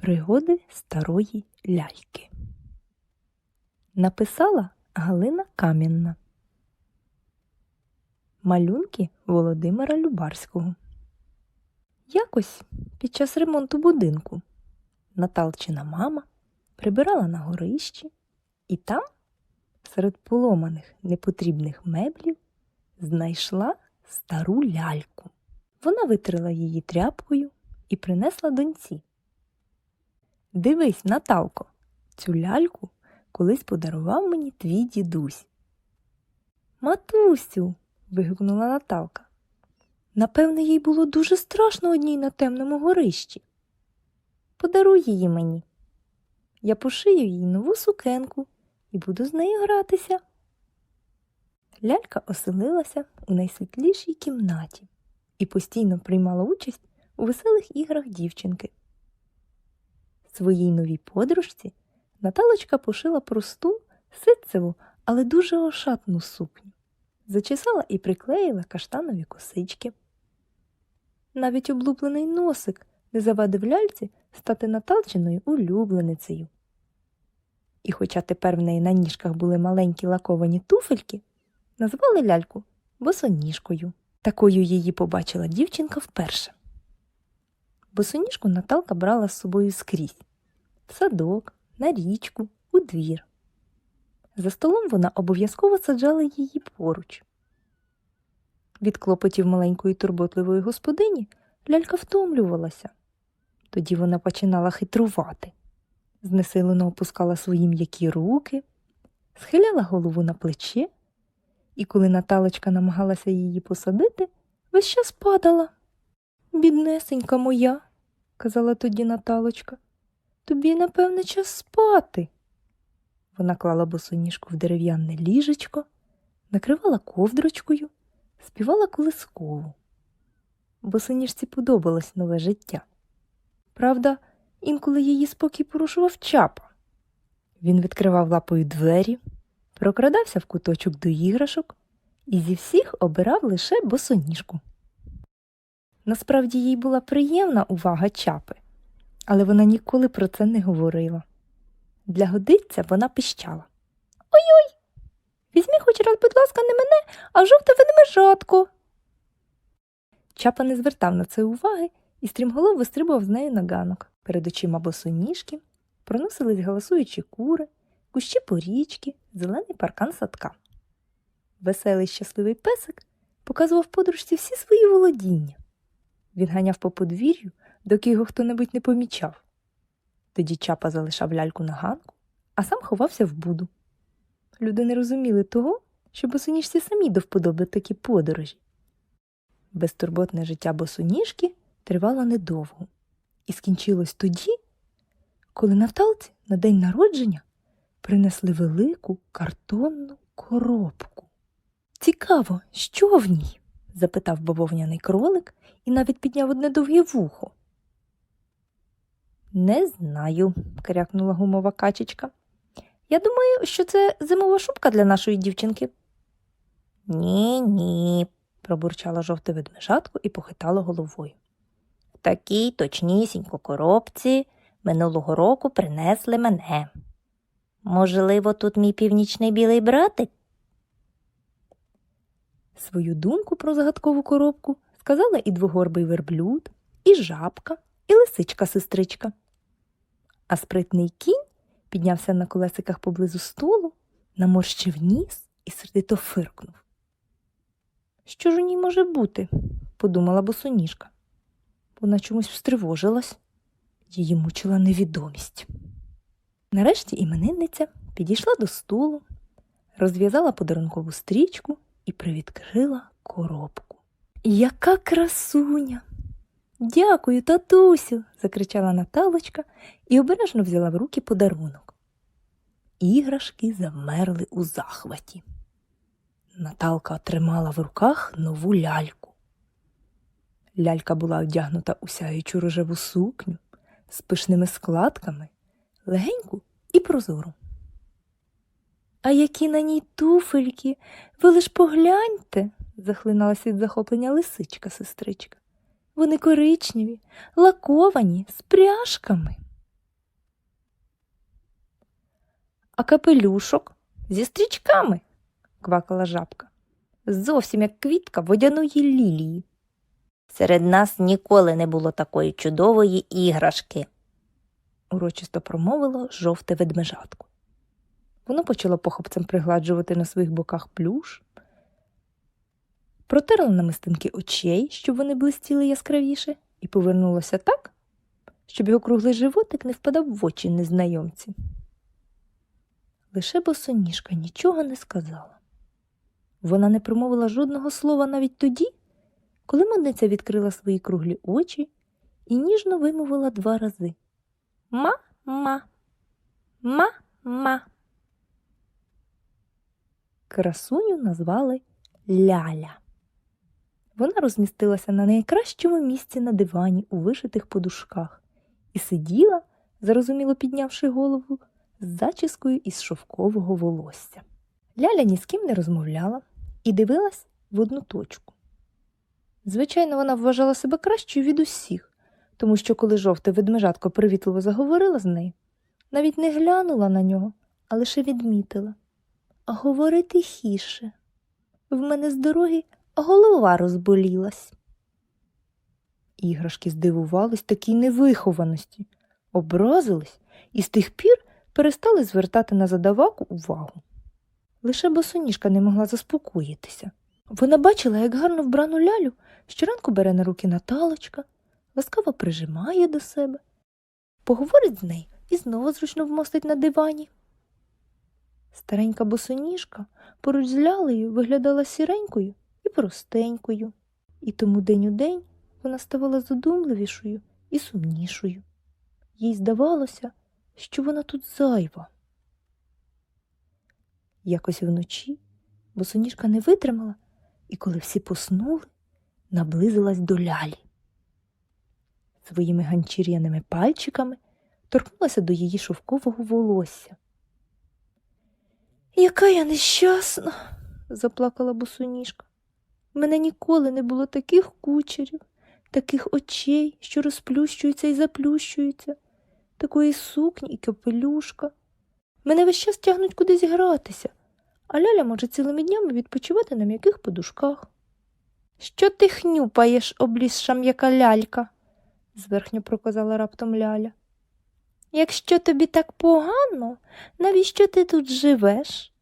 Пригоди старої ляльки. Написала Галина Кам'янна. Малюнки Володимира Любарського. Якось під час ремонту будинку Наталчина мама прибирала на горищі, і там, серед поломаних непотрібних меблів, знайшла стару ляльку. Вона витрила її тряпкою і принесла доньці. Дивись, Наталко, цю ляльку колись подарував мені твій дідусь. Матусю. вигукнула Наталка. Напевне, їй було дуже страшно одній на темному горищі. Подаруй її мені. Я пошию їй нову сукенку і буду з нею гратися. Лялька оселилася у найсвітлішій кімнаті і постійно приймала участь у веселих іграх дівчинки. Своїй новій подружці Наталочка пошила просту, ситцеву, але дуже ошатну сукню, зачесала і приклеїла каштанові косички. Навіть облуплений носик не завадив ляльці стати Наталчиною улюбленицею. І хоча тепер в неї на ніжках були маленькі лаковані туфельки, назвали ляльку босоніжкою. Такою її побачила дівчинка вперше. Босоніжку Наталка брала з собою скрізь в садок, на річку, у двір. За столом вона обов'язково саджала її поруч. Від клопотів маленької турботливої господині лялька втомлювалася. Тоді вона починала хитрувати, знесилено опускала свої м'які руки, схиляла голову на плече, і коли Наталочка намагалася її посадити, весь час падала. Біднесенька моя, казала тоді Наталочка, тобі, напевне, час спати. Вона клала босоніжку в дерев'яне ліжечко, накривала ковдрочкою, співала колискову. Босоніжці подобалось нове життя. Правда, інколи її спокій порушував чапа. Він відкривав лапою двері, прокрадався в куточок до іграшок і зі всіх обирав лише босоніжку. Насправді їй була приємна увага чапи, але вона ніколи про це не говорила. Для годиця вона пищала. Ой-ой, візьми хоч раз, будь ласка, не мене, а жовте ведмежатко. Чапа не звертав на це уваги і стрімголов вистрибував з нею на ганок. Перед очима босоніжки проносились галасуючі кури, кущі порічки, зелений паркан садка. Веселий щасливий песик показував подружці всі свої володіння. Він ганяв по подвір'ю, доки його хто-небудь не помічав. Тоді чапа залишав ляльку на ганку, а сам ховався в буду. Люди не розуміли того, що босоніжці самі до вподоби такі подорожі. Безтурботне життя босоніжки тривало недовго і скінчилось тоді, коли Наталці на день народження принесли велику картонну коробку. Цікаво, що в ній? запитав бавовняний кролик і навіть підняв одне довге вухо. Не знаю, крякнула гумова качечка. Я думаю, що це зимова шубка для нашої дівчинки. Ні, ні, пробурчала жовте ведмежатко і похитала головою. В такій точнісінько коробці минулого року принесли мене. Можливо, тут мій північний білий братик? Свою думку про загадкову коробку сказала і двогорбий верблюд, і жабка, і лисичка-сестричка. А спритний кінь піднявся на колесиках поблизу столу, наморщив ніс і сердито фиркнув. Що ж у ній може бути? подумала босоніжка. Вона чомусь встривожилась, її мучила невідомість. Нарешті іменинниця підійшла до столу, розв'язала подарункову стрічку і привідкрила коробку. Яка красуня! Дякую, татусю, закричала Наталочка і обережно взяла в руки подарунок. Іграшки завмерли у захваті. Наталка тримала в руках нову ляльку. Лялька була одягнута у сяючу рожеву сукню з пишними складками, легеньку і прозору. А які на ній туфельки, ви лиш погляньте, захлиналась від захоплення лисичка сестричка. Вони коричневі, лаковані з пряжками. А капелюшок зі стрічками, квакала жабка. Зовсім як квітка водяної лілії. Серед нас ніколи не було такої чудової іграшки, урочисто промовило жовте ведмежатку. Воно почало похопцем пригладжувати на своїх боках плюш, протерло намистинки очей, щоб вони блистіли яскравіше, і повернулося так, щоб його круглий животик не впадав в очі незнайомці. Лише босоніжка нічого не сказала. Вона не промовила жодного слова навіть тоді, коли модниця відкрила свої круглі очі і ніжно вимовила два рази Ма-ма, ма-ма. Красуню назвали Ляля. Вона розмістилася на найкращому місці на дивані у вишитих подушках і сиділа, зарозуміло піднявши голову, з зачіскою із шовкового волосся. Ляля ні з ким не розмовляла і дивилась в одну точку. Звичайно, вона вважала себе кращою від усіх, тому що коли жовте ведмежатко привітливо заговорила з нею, навіть не глянула на нього, а лише відмітила. А говори тихіше. В мене з дороги голова розболілась. Іграшки здивувались такій невихованості, образились і з тих пір перестали звертати на задаваку увагу. Лише босоніжка не могла заспокоїтися. Вона бачила, як гарно вбрану лялю щоранку бере на руки Наталочка, ласкаво прижимає до себе, поговорить з нею і знову зручно вмостить на дивані. Старенька босоніжка поруч з лялею виглядала сіренькою і простенькою, і тому день у день вона ставала задумливішою і сумнішою. Їй здавалося, що вона тут зайва. Якось вночі босоніжка не витримала, і коли всі поснули, наблизилась до лялі. Своїми ганчір'яними пальчиками торкнулася до її шовкового волосся. Яка я нещасна, заплакала босоніжка. Мене ніколи не було таких кучерів, таких очей, що розплющуються і заплющуються, такої сукні і капелюшка. Мене весь час тягнуть кудись гратися, а Ляля може цілими днями відпочивати на м'яких подушках. Що ти хнюпаєш, облізша м'яка лялька? зверхньо проказала раптом Ляля. Якщо тобі так погано, навіщо ти тут живеш?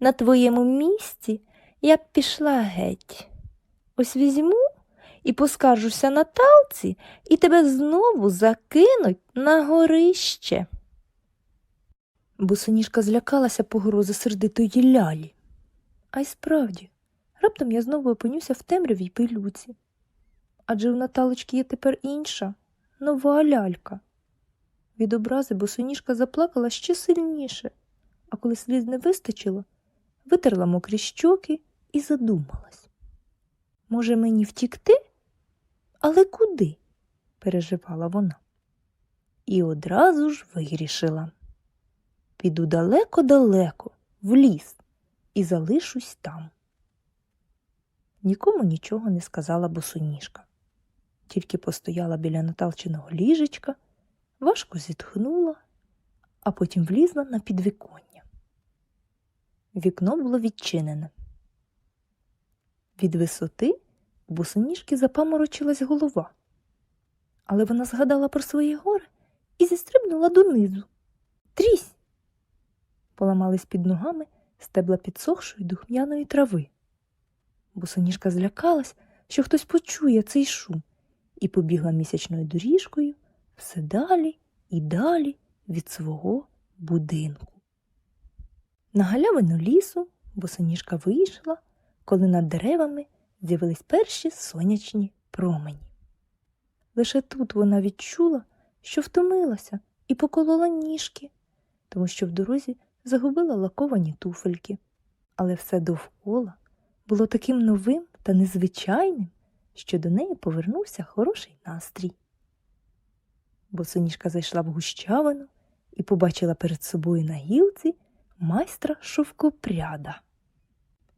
На твоєму місці я б пішла геть. Ось візьму і поскаржуся на талці, і тебе знову закинуть на горище. Босоніжка злякалася погрози сердитої лялі. А й справді, раптом я знову опинюся в темряві й пилюці. Адже у Наталочки є тепер інша, нова лялька. Від образи босоніжка заплакала ще сильніше, а коли сліз не вистачило, витерла мокрі щоки і задумалась. Може, мені втікти? Але куди? переживала вона. І одразу ж вирішила. Піду далеко-далеко, в ліс, і залишусь там. Нікому нічого не сказала босоніжка, тільки постояла біля Наталчиного ліжечка, важко зітхнула, а потім влізла на підвіконня. Вікно було відчинене. Від висоти босоніжки запаморочилась голова, але вона згадала про свої гори і зістрибнула донизу. Трісь! Поламались під ногами стебла підсохшої духмяної трави. Босоніжка злякалась, що хтось почує цей шум, і побігла місячною доріжкою все далі і далі від свого будинку. На галявину лісу босоніжка вийшла, коли над деревами з'явились перші сонячні промені. Лише тут вона відчула, що втомилася і поколола ніжки, тому що в дорозі загубила лаковані туфельки, але все довкола було таким новим та незвичайним, що до неї повернувся хороший настрій. Босоніжка зайшла в гущавину і побачила перед собою на гілці майстра шовкопряда.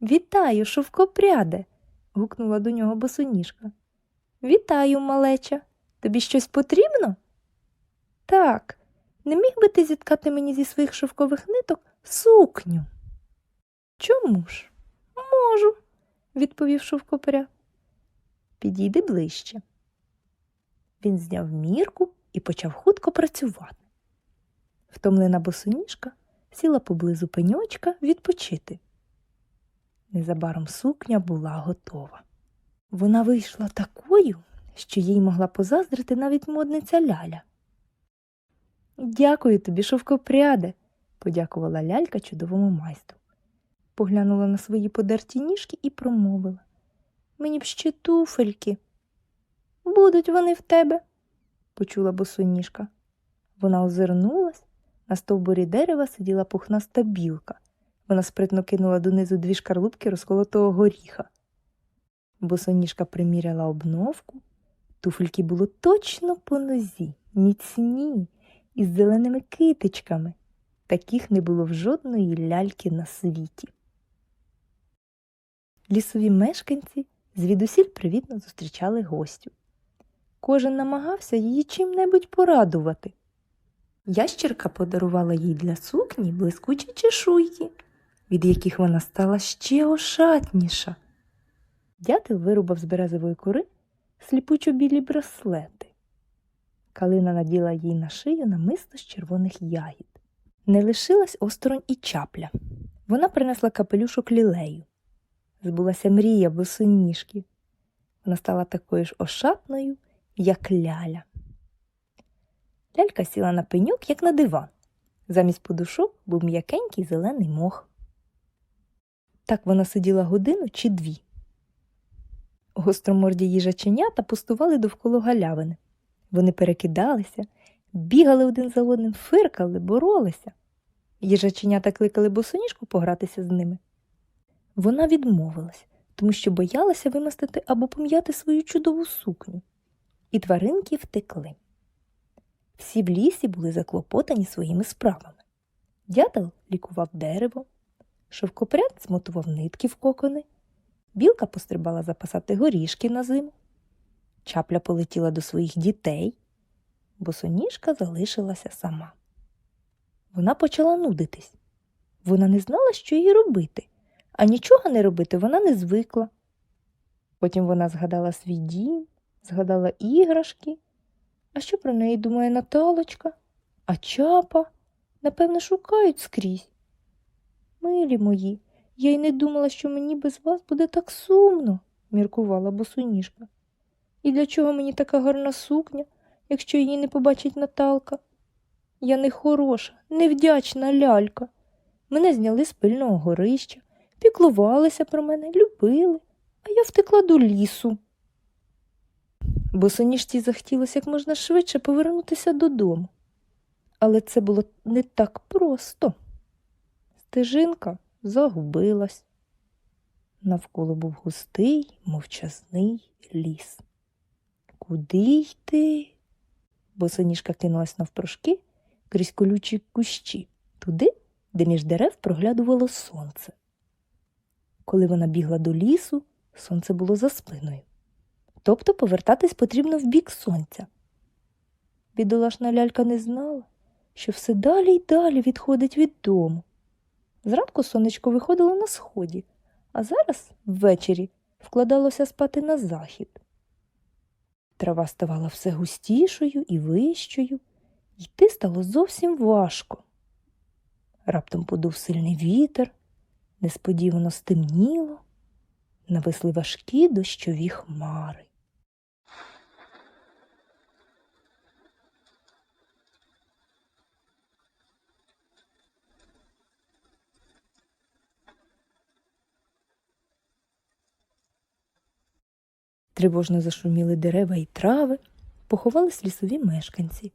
Вітаю, шовкопряде. Гукнула до нього босоніжка. Вітаю, малеча. Тобі щось потрібно? Так, не міг би ти зіткати мені зі своїх шовкових ниток сукню. Чому ж? Можу, відповів шовкопряд. Підійди ближче. Він зняв мірку і почав хутко працювати. Втомлена босоніжка сіла поблизу пеньочка відпочити. Незабаром сукня була готова. Вона вийшла такою, що їй могла позаздрити навіть модниця Ляля. Дякую тобі, шовкопряде, подякувала лялька чудовому майстру. Поглянула на свої подерті ніжки і промовила. Мені б ще туфельки. Будуть вони в тебе, почула босоніжка. Вона озирнулась, на стовбурі дерева сиділа пухнаста білка. Вона спритно кинула донизу дві шкарлупки розколотого горіха. Босоніжка приміряла обновку. Туфельки було точно по нозі, міцні, із зеленими китичками. Таких не було в жодної ляльки на світі. Лісові мешканці звідусіль привітно зустрічали гостю. Кожен намагався її чим-небудь порадувати. Ящірка подарувала їй для сукні блискучі чешуйки, від яких вона стала ще ошатніша. Дятел вирубав з березової кори сліпучо білі браслети. Калина наділа їй на шию намисто з червоних ягід. Не лишилась осторонь і чапля. Вона принесла капелюшок лілею. Збулася мрія босоніжки. Вона стала такою ж ошатною, як ляля. Лялька сіла на пеньок, як на диван. Замість подушок був м'якенький зелений мох. Так вона сиділа годину чи дві. Гостроморді їжаченята пустували довкола галявини. Вони перекидалися, бігали один за одним, фиркали, боролися. Їжаченята кликали босоніжку погратися з ними. Вона відмовилась, тому що боялася вимастити або пом'яти свою чудову сукню. І тваринки втекли. Всі в лісі були заклопотані своїми справами. Дятел лікував дерево, шовкопряд змотував нитки в кокони, білка пострибала запасати горішки на зиму, чапля полетіла до своїх дітей, босоніжка залишилася сама. Вона почала нудитись. Вона не знала, що їй робити, а нічого не робити вона не звикла. Потім вона згадала свій дім, згадала іграшки. А що про неї думає Наталочка? А чапа? Напевне, шукають скрізь. Милі мої, я й не думала, що мені без вас буде так сумно, міркувала босоніжка. І для чого мені така гарна сукня, якщо її не побачить Наталка? Я не хороша, невдячна лялька. Мене зняли з пильного горища, піклувалися про мене, любили, а я втекла до лісу. Босоніжці захотілося як можна швидше повернутися додому. Але це було не так просто. Стежинка загубилась. Навколо був густий, мовчазний ліс. Куди йти? Босоніжка кинулась навпрошки крізь колючі кущі, туди, де між дерев проглядувало сонце. Коли вона бігла до лісу, сонце було за спиною. Тобто повертатись потрібно в бік сонця. Бідолашна лялька не знала, що все далі й далі відходить від дому. Зранку сонечко виходило на сході, а зараз, ввечері, вкладалося спати на захід. Трава ставала все густішою і вищою, йти стало зовсім важко. Раптом подув сильний вітер, несподівано стемніло, нависли важкі дощові хмари. Тривожно зашуміли дерева і трави, поховались лісові мешканці.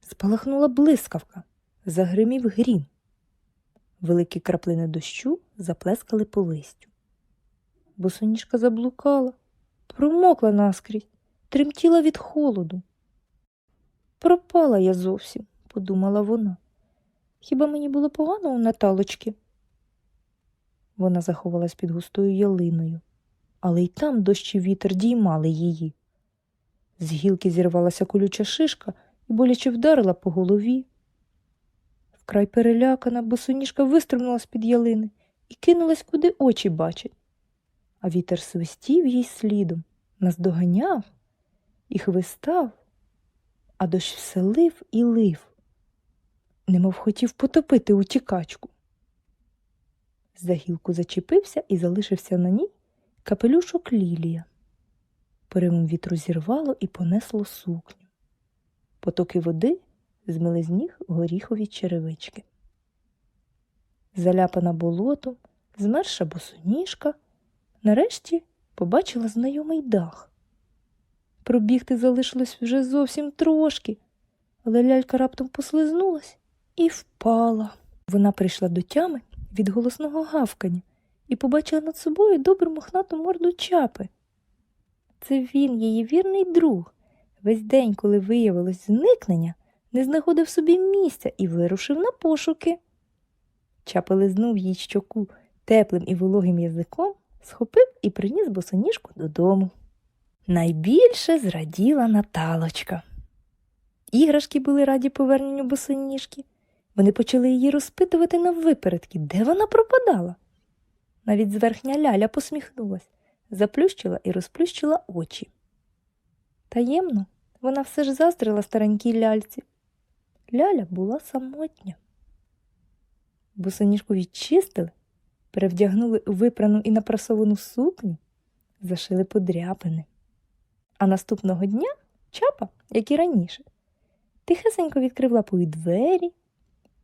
Спалахнула блискавка, загримів грім. Великі краплини дощу заплескали по листю. Босоніжка заблукала, промокла наскрізь, тремтіла від холоду. Пропала я зовсім, подумала вона. Хіба мені було погано у Наталочки? Вона заховалась під густою ялиною, але й там дощ і вітер діймали її. З гілки зірвалася колюча шишка і боляче вдарила по голові. Вкрай перелякана, босоніжка вистрибнула з-під ялини і кинулась, куди очі бачать. А вітер свистів їй слідом, наздоганяв і хвистав, а дощ все лив і лив, немов хотів потопити утікачку. За гілку зачепився і залишився на ній капелюшок лілія. Поривом вітру зірвало і понесло сукню. Потоки води змили з ніг горіхові черевички. Заляпана болотом, змерша босоніжка, нарешті побачила знайомий дах. Пробігти залишилось вже зовсім трошки, але лялька раптом послизнулась і впала. Вона прийшла до тями від голосного гавкання і побачила над собою добру мохнату морду чапи. Це він, її вірний друг. Весь день, коли виявилось зникнення, не знаходив собі місця і вирушив на пошуки. Чапа лизнув їй щоку теплим і вологим язиком, схопив і приніс босоніжку додому. Найбільше зраділа Наталочка. Іграшки були раді поверненню босоніжки. Вони почали її розпитувати на випередки, де вона пропадала. Навіть зверхня ляля посміхнулась, заплющила і розплющила очі. Таємно вона все ж заздрила старенькій ляльці. Ляля була самотня. Босоніжку відчистили, перевдягнули випрану і напрасовану сукню, зашили подряпини. А наступного дня чапа, як і раніше, тихесенько відкрив лапою двері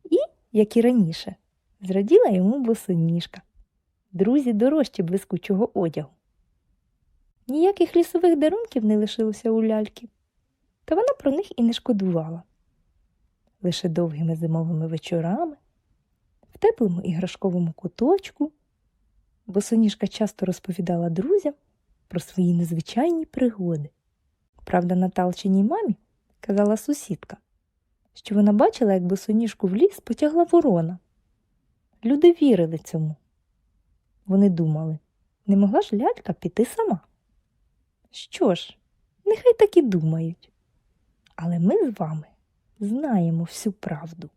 і, як і раніше, зраділа йому босоніжка. Друзі дорожчі блискучого одягу. Ніяких лісових дарунків не лишилося у ляльки, та вона про них і не шкодувала. Лише довгими зимовими вечорами, в теплому іграшковому куточку, босоніжка часто розповідала друзям про свої незвичайні пригоди. Правда, Наталчиній мамі казала сусідка, що вона бачила, як босоніжку в ліс потягла ворона. Люди вірили цьому. Вони думали, не могла ж лялька піти сама. Що ж, нехай так і думають. Але ми з вами знаємо всю правду.